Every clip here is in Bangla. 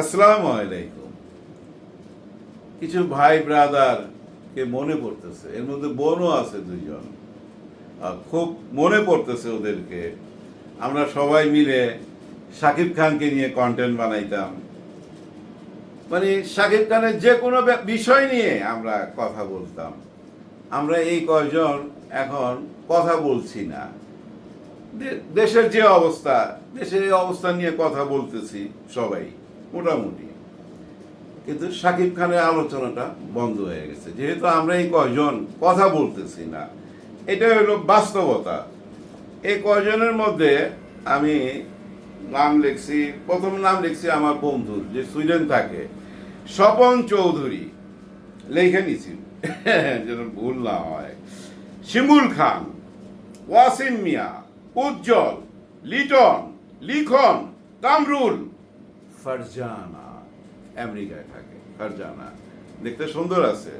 আসসালামু আলাইকুম। কিছু ভাই ব্রাদার কে মনে পড়তেছে? এর মধ্যে বোনও আছে দুইজন। খুব মনে পড়তেছে ওদেরকে। আমরা সবাই মিলে শাকিব খানকে নিয়ে কন্টেন্ট বানাইতাম। মানে শাকিব খানের যে কোনো বিষয় নিয়ে আমরা কথা বলতাম। আমরা এই কয়জন এখন কথা বলছি না। দেশের যে অবস্থা, দেশের এই অবস্থা নিয়ে কথা বলতেছি সবাই। মোটামুটি কিন্তু সাকিব খানের আলোচনাটা বন্ধ হয়ে গেছে। যেহেতু আমরা এই কয়জন কথা বলতেছি না এটা হলো বাস্তবতা। এই কয়জনের মধ্যে আমি নাম লিখছি, প্রথম নাম লিখছি আমার বন্ধুর যে সুইডেন থাকে, স্বপন চৌধুরী। লেখে নিছি, যেন ভুল না হয়। শিমুল খান, ওয়াসিম মিয়া, উজ্জ্বল, লিটন, লিখন, কামরুল ফারজানা আমেরিকায় থাকে, ফারজানা। দেখতে সুন্দর আছে।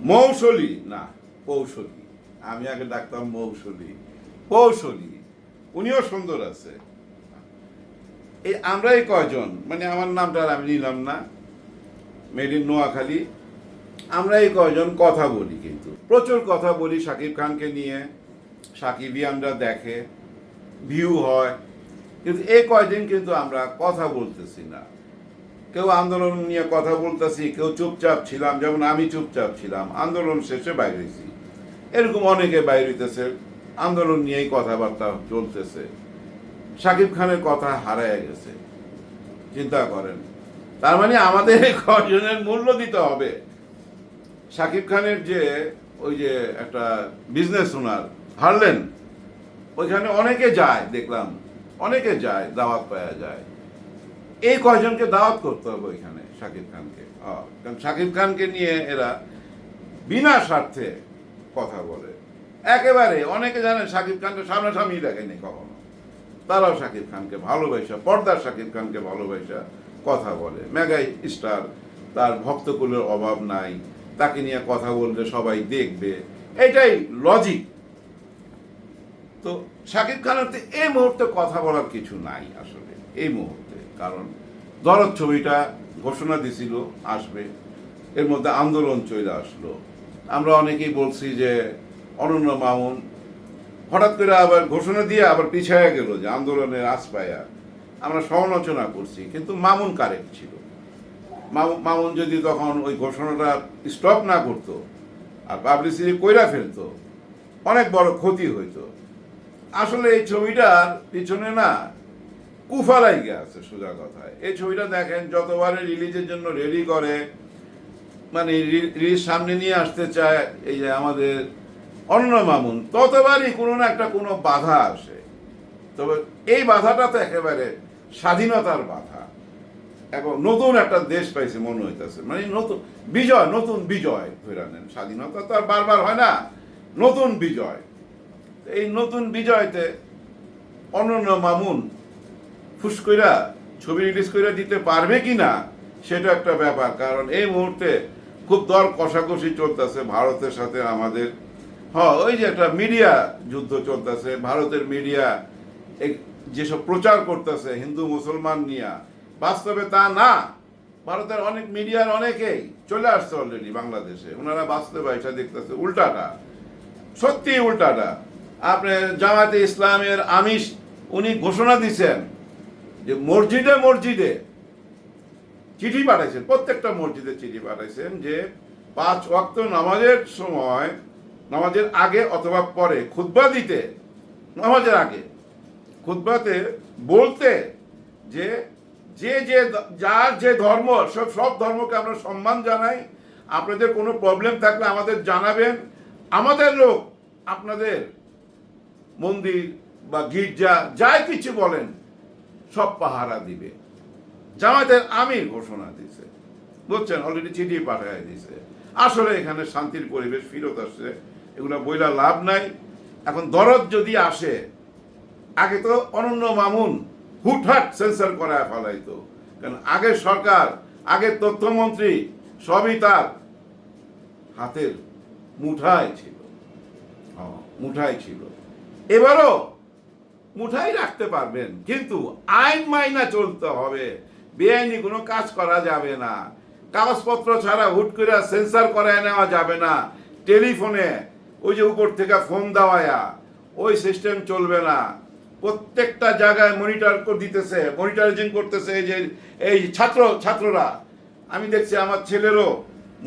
মৌসলি, না, কৌশলী। আমি আগে ডাকতাম মৌসলি। কৌশলী, উনিও সুন্দর আছে। এই আমরা এই কয়জন? মানে আমার নামটা আর আমি নিলাম না। Made in Noakhali. আমরা এই কয়জন কথা বলি কিন্তু। প্রচুর কথা বলি শাকিব খানকে নিয়ে। সাকিবিয়ানরা দেখে। ভিউ হয়। কিন্তু এই কয়দিন কিন্তু আমরা কথা বলতেছি না। কেউ আন্দোলন নিয়ে কথা বলতেছি, কেউ চুপচাপ ছিলাম, যেমন আমি চুপচাপ ছিলাম, আন্দোলন শেষে বাইরেছি এরকম অনেকে বাইরেতেছে আন্দোলন নিয়েই কথাবার্তা চলতেছে। শাকিব খানের কথা হারায় গেছে। চিন্তা করেন। তার মানে আমাদের এই কয়জনের মূল্য দিতে হবে। শাকিব খানের যে, ওই যে একটা বিজনেস ওনার হারলেন। ওইখানে অনেকে যায়, দেখলাম। অনেকে যায়, দাওয়াত পাওয়া যায়। এই কয়জনকে দাওয়াত করতে হবে ওইখানে, শাকিব খানকে? কারণ শাকিব খানকে নিয়ে এরা বিনা স্বার্থে কথা বলে। একেবারে অনেকে জানেন শাকিব খানকে সামনাসামনি দেখেনি কখনো। তারাও শাকিব খানকে ভালোবাসা, পর্দার শাকিব খানকে ভালোবাসা, কথা বলে। মেগাই স্টার, তার ভক্তকুলের অভাব নাই, তাকে নিয়ে কথা বললে সবাই দেখবে। এটাই লজিক তো শাকিব খানের তো এই মুহূর্তে কথা বলার কিছু নাই আসলে, এই মুহূর্তে। কারণ দরদ ছবিটা ঘোষণা দিছিল, আসবে। এর মধ্যে আন্দোলন চলে আসলো। আমরা অনেকেই বলছি যে অনন্য মামুন হঠাৎ করে আবার ঘোষণা দিয়ে আবার পিছায়া গেল যে আন্দোলনের আশপায়া আমরা সমালোচনা করছি, কিন্তু মামুন কারেক্ট ছিল। মামু- মামুন যদি তখন ওই ঘোষণাটা স্টপ না করতো আর পাবলিসিটি কইরা ফেলতো, অনেক বড় ক্ষতি হইতো। আসলে এই ছবিটার পিছনে না কুফালাই আছে সোজা কথায়। এই ছবিটা দেখেন যতবারে রিলিজের জন্য রেডি করে মানে রিলিজ সামনে নিয়ে আসতে চায়, এই যে আমাদের অন্য মামুন, ততবারই কোনো না একটা কোনো বাধা আসে। তবে এই বাধাটা তো একেবারে স্বাধীনতার বাধা। এখন নতুন একটা দেশ পাইছে, মনে হইতেছে। মানে নতুন, বিজয় নতুন বিজয় ধরে নেন স্বাধীনতা তো আর বারবার হয় না, নতুন বিজয়। এই নতুন বিজয়তে অনন্য মামুন ফুস কইরা, ছবি রিলিজ করে দিতে পারবে কি না সেটা একটা ব্যাপার। কারণ এই মুহূর্তে খুব দর কষাকষি চলতেছে ভারতের সাথে আমাদের। হ্যাঁ ওই যে একটা মিডিয়া যুদ্ধ চলতেছে, ভারতের মিডিয়া যেসব প্রচার করতেছে হিন্দু, মুসলমান নিয়ে, বাস্তবে তা না। ভারতের অনেক মিডিয়ার অনেকেই চলে আসছে অলরেডি বাংলাদেশে। ওনারা বাস্তবে এটা দেখতেছে, উল্টাটা সত্যি উল্টাটা। আপনি জামাতে ইসলামের আমিষ, উনি ঘোষণা দিছেন যে মসজিদে মসজিদে চিঠি পাঠাইছেন, প্রত্যেকটা মসজিদে চিঠি পাঠাইছেন যে পাঁচ ওয়াক্ত নামাজের সময়, নামাজের আগে অথবা পরে খুতবা দিতে, নামাজের আগে খুতবাতে বলতে যে যে যে যার যে ধর্ম, সব সব ধর্মকে আমরা সম্মান জানাই, আপনাদের কোনো প্রবলেম থাকলে আমাদের জানাবেন, আমাদের লোক আপনাদের মন্দির বা গির্জা যাই কিছু বলেন সব পাহারা দিবে। জামায়াতের আমির ঘোষণা দিছে। বুঝছেন? অলরেডি চিঠি পাঠায় দিছে। আসলে এখানে শান্তির পরিবেশ ফিরত আসছে এগুলো বইলা লাভ নাই। এখন দরদ যদি আসে আগে তো অনন্য মামুন হুটহাট সেন্সার করায় ফেলাইতো। কারণ আগের সরকার আগের তথ্যমন্ত্রী সবই তার হাতের মুঠায় ছিল। হ্যাঁ, মুঠায় ছিল। এবারও মুঠাই রাখতে পারবেন, কিন্তু আইন মাইনা চলতে হবে। বেআইনি কোনো কাজ করা যাবে না। কাগজপত্র ছাড়া হুট করে সেন্সার করায় নেওয়া যাবে না। টেলিফোনে ওই যে উপর থেকে ফোন দেওয়ায়া, ওই সিস্টেম চলবে না। প্রত্যেকটা জায়গায় মনিটর দিতেছে মনিটরিং করতেছে এই যে, এই ছাত্র, ছাত্ররা। আমি দেখছি আমার ছেলেরও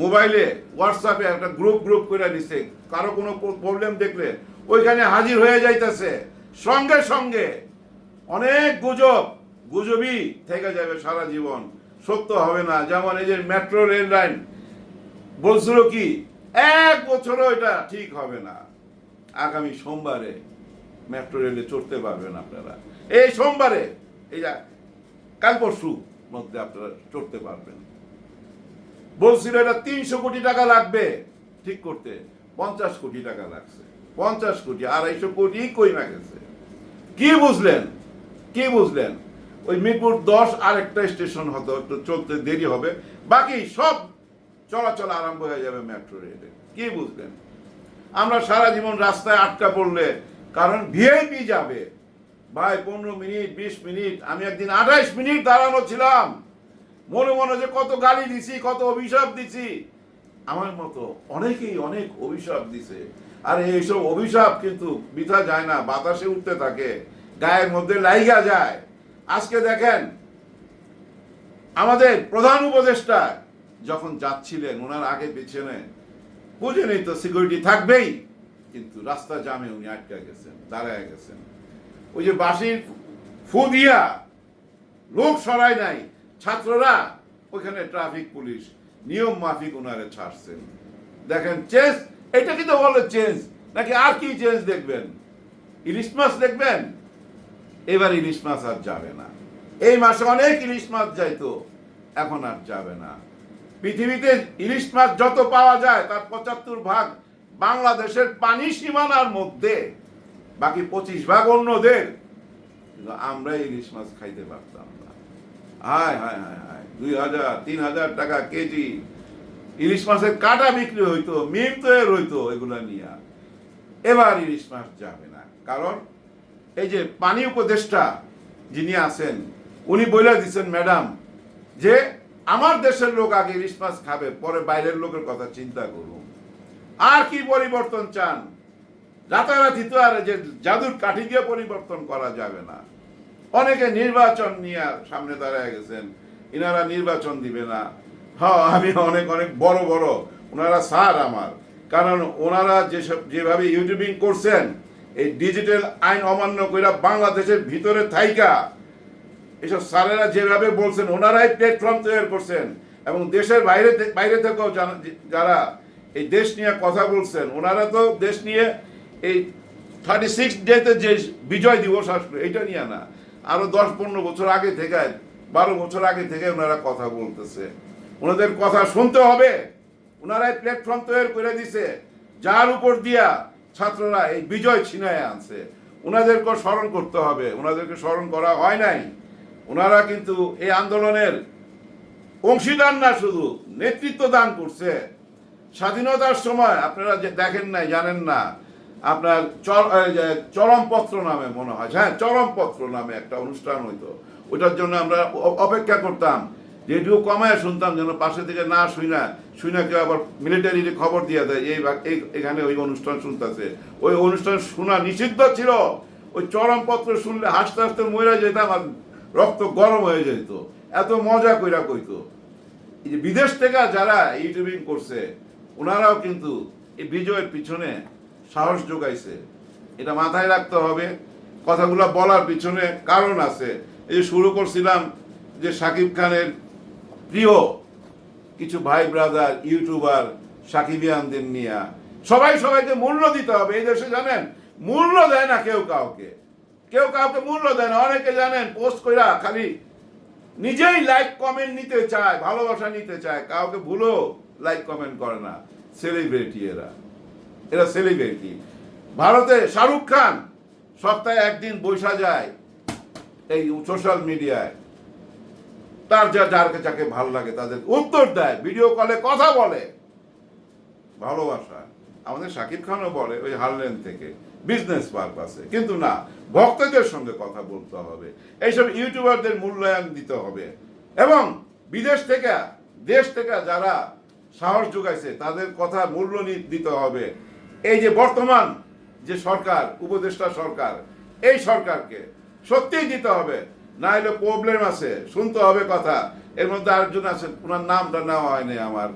মোবাইলে হোয়াটসঅ্যাপে একটা গ্রুপ গ্রুপ করে দিছে। কারও কোনো প্রবলেম দেখলে ওইখানে হাজির হয়ে যাইতেছে। সঙ্গে সঙ্গে অনেক গুজব, গুজবই থেকে যাবে সারা জীবন। সত্য হবে না। যেমন এই যে মেট্রো রেল লাইন, বলছিল কি, এক বছরও এটা ঠিক হবে না। আগামী সোমবারে মেট্রো রেলে চড়তে পারবেন আপনারা। এই সোমবারে, এই যা কাল পরশু মধ্যে আপনারা চড়তে পারবেন। বলছিল এটা তিনশো কোটি টাকা লাগবে ঠিক করতে। পঞ্চাশ কোটি টাকা লাগছে। পঞ্চাশ কোটি, আড়াইশো কোটি কইমা গেছে। কি বুঝলেন? কি বুঝলেন? ওই মিরপুর দশ আরেকটা স্টেশন হতো, একটু চলতে দেরি হবে। বাকি সব চলাচল আরম্ভ হয়ে যাবে মেট্রো রেলে। কি বুঝলেন? আমরা সারা জীবন রাস্তায় আটকা পড়লে, কারণ ভিআইপি যাবে। ভাই, পনেরো মিনিট, বিশ মিনিট, আমি একদিন আঠাইশ মিনিট দাঁড়ানো ছিলাম। মনে মনে যে কত গালি দিছি, কত অভিশাপ দিছি। আমার মতো অনেকেই অনেক অভিশাপ দিছে। আর এইসব অভিশাপ কিন্তু বৃথা যায় না, বাতাসে উঠতে থাকে, গায়ের মধ্যে লাইগা যায়। আজকে দেখেন, আমাদের প্রধান উপদেষ্টা যখন যাচ্ছিলেন, ওনার আগে পেছনে বুঝেনি তো সিকিউরিটি থাকবেই, কিন্তু রাস্তা জামে উনি আটকে গেছেন, দাঁড়ায় গেছেন। ওই যে বাঁশির ফু দিয়া লোক সরাই নাই, ছাত্ররা, ওইখানে ট্রাফিক পুলিশ নিয়ম মাফিক ওনারে ছাড়ছেন। দেখেন চেঞ্জ এটা কিন্তু বলে চেঞ্জ নাকি আর কি চেঞ্জ দেখবেন? ইলিশ মাছ দেখবেন? এবার ইলিশ মাছ আর যাবে না। এই মাসে অনেক ইলিশ মাছ যাইতো, এখন আর যাবে না। পৃথিবীতে ইলিশ মাছ যত পাওয়া যায়, তার পঁচাত্তর ভাগ বাংলাদেশের পানি সীমানার মধ্যে, বাকি পঁচিশ ভাগ অন্যদের। আমরা ইলিশ মাছ খাইতে পারতাম না। হায় হায় হায়। দুই হাজার, তিন হাজার টাকা কেজি। ইলিশ মাছের কাটা বিক্রি হইতো, মিম তৈরি হইতো এগুলা নিয়ে। এবার ইলিশ মাছ যাবে না। কারণ এই যে পানি উপদেষ্টা যিনি আছেন, উনি বলে দিচ্ছেন ম্যাডাম, যে আমার দেশের লোক আগে ইলিশ মাছ খাবে, পরে বাইরের লোকের কথা চিন্তা করুন। আর কি পরিবর্তন চান? রাতারাতি তো আর যে জাদুর কাঠি দিয়ে পরিবর্তন করা যাবে না। অনেকে নির্বাচন নিয়ে সামনে দাঁড়ায় গেছেন। ইনারা নির্বাচন দিবে না। হ্যাঁ আমি অনেক অনেক বড় বড়। ওনারা স্যার আমার। কারণ ওনারা যেসব, যেভাবে ইউটিউবিং করছেন, এই ডিজিটাল আইন অমান্য কইরা বাংলাদেশের ভিতরে থাইকা, এসব স্যারেরা যেভাবে বলছেন, ওনারাই প্ল্যাটফর্ম তৈরি করছেন। এবং দেশের বাইরে বাইরে থেকেও যারা এই দেশ নিয়ে কথা বলছেন, ওনারা তো দেশ নিয়ে এই থার্টি সিক্স ডেতে যে বিজয় দিবস আসলো এটা নিয়ে না। আরও দশ, পনেরো বছর আগে থেকে বারো বছর আগে থেকে ওনারা কথা বলতেছে। ওনাদের কথা শুনতে হবে। ওনারাই প্ল্যাটফর্ম তৈরি করে দিছে। যার উপর দিয়া ছাত্ররা এই বিজয় ছিনায় আনছে। ওনাদেরকে স্মরণ করতে হবে। ওনাদেরকে স্মরণ করা হয় নাই। ওনারা কিন্তু এই আন্দোলনের অংশীদার না শুধু, নেতৃত্ব দান করছে। স্বাধীনতার সময়, আপনারা যে দেখেন নাই, জানেন না, আপনার চর- চরমপত্র নামে মনে হয়। হ্যাঁ চরমপত্র নামে একটা অনুষ্ঠান হইতো। ওইটার জন্য আমরা অপেক্ষা করতাম। রেডিও কমায় শুনতাম যেন পাশে থেকে না শুই না শুই না কেউ আবার মিলিটারি খবর দিয়ে দেয়, এই- এখানে ওই অনুষ্ঠান শুনতেছে। ওই অনুষ্ঠান শোনা নিষিদ্ধ ছিল। ওই চরমপত্র শুনলে হাসতে হাসতে মরে যেতাম আর রক্ত গরম হয়ে যেত এত মজা কইরা কইতো। এই যে বিদেশ থেকে যারা ইউটিউবিং করছে, ওনারাও কিন্তু এই বিজয়ের পিছনে সাহস যোগাইছে। এটা মাথায় রাখতে হবে। কথাগুলো বলার পিছনে কারণ আছে। এই শুরু করছিলাম যে সাকিব খানের প্রিয় কিছু ভাই ব্রাদার, ইউটিউবার সাকিবিয়ানদের নিয়ে। সবাই সবাইকে মূল্য দিতে হবে এই দেশে, জানেন? মূল্য দেয় না কেউ কাউকে। কেউ কাউকে মূল্য দেয় না। অনেকে, জানেন, পোস্ট কইরা খালি নিজেই লাইক কমেন্ট নিতে চায়, ভালোবাসা নিতে চায়। কাউকে ভুলো লাইক কমেন্ট করে না। সেলিব্রিটি এরা। এরা সেলিব্রিটি ভারতে শাহরুখ খান সপ্তাহে একদিন বৈশা যায়। এই সোশ্যাল মিডিয়ায় তার যা, যার যাকে ভালো লাগে তাদের উত্তর দেয় ভিডিও কলে কথা বলে। ভালোবাসা। আমাদের শাকিব খানও বলে, ওই হারলেন থেকে বিজনেস পারপাসে কিন্তু না, ভক্তদের সঙ্গে কথা বলতে হবে। এইসব ইউটিউবারদের মূল্যায়ন দিতে হবে। এবং বিদেশ থেকে, দেশ থেকে যারা সাহস যোগাইছে, তাদের কথা মূল্য দিতে হবে। এই যে বর্তমান যে সরকার, উপদেষ্টা সরকার, এই সরকারকে সত্যিই দিতে হবে। না হলে প্রবলেম আছে। শুনতে হবে কথা। এর মধ্যে আরেকজন আছে, ওনার নামটা নেওয়া হয়নি আমার।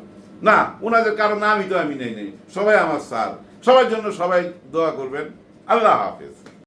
না, ওনাদের কারও নামই তো আমি নেই নেই। সবাই আমার স্যার সবার জন্য সবাই দোয়া করবেন। আল্লাহ হাফেজ।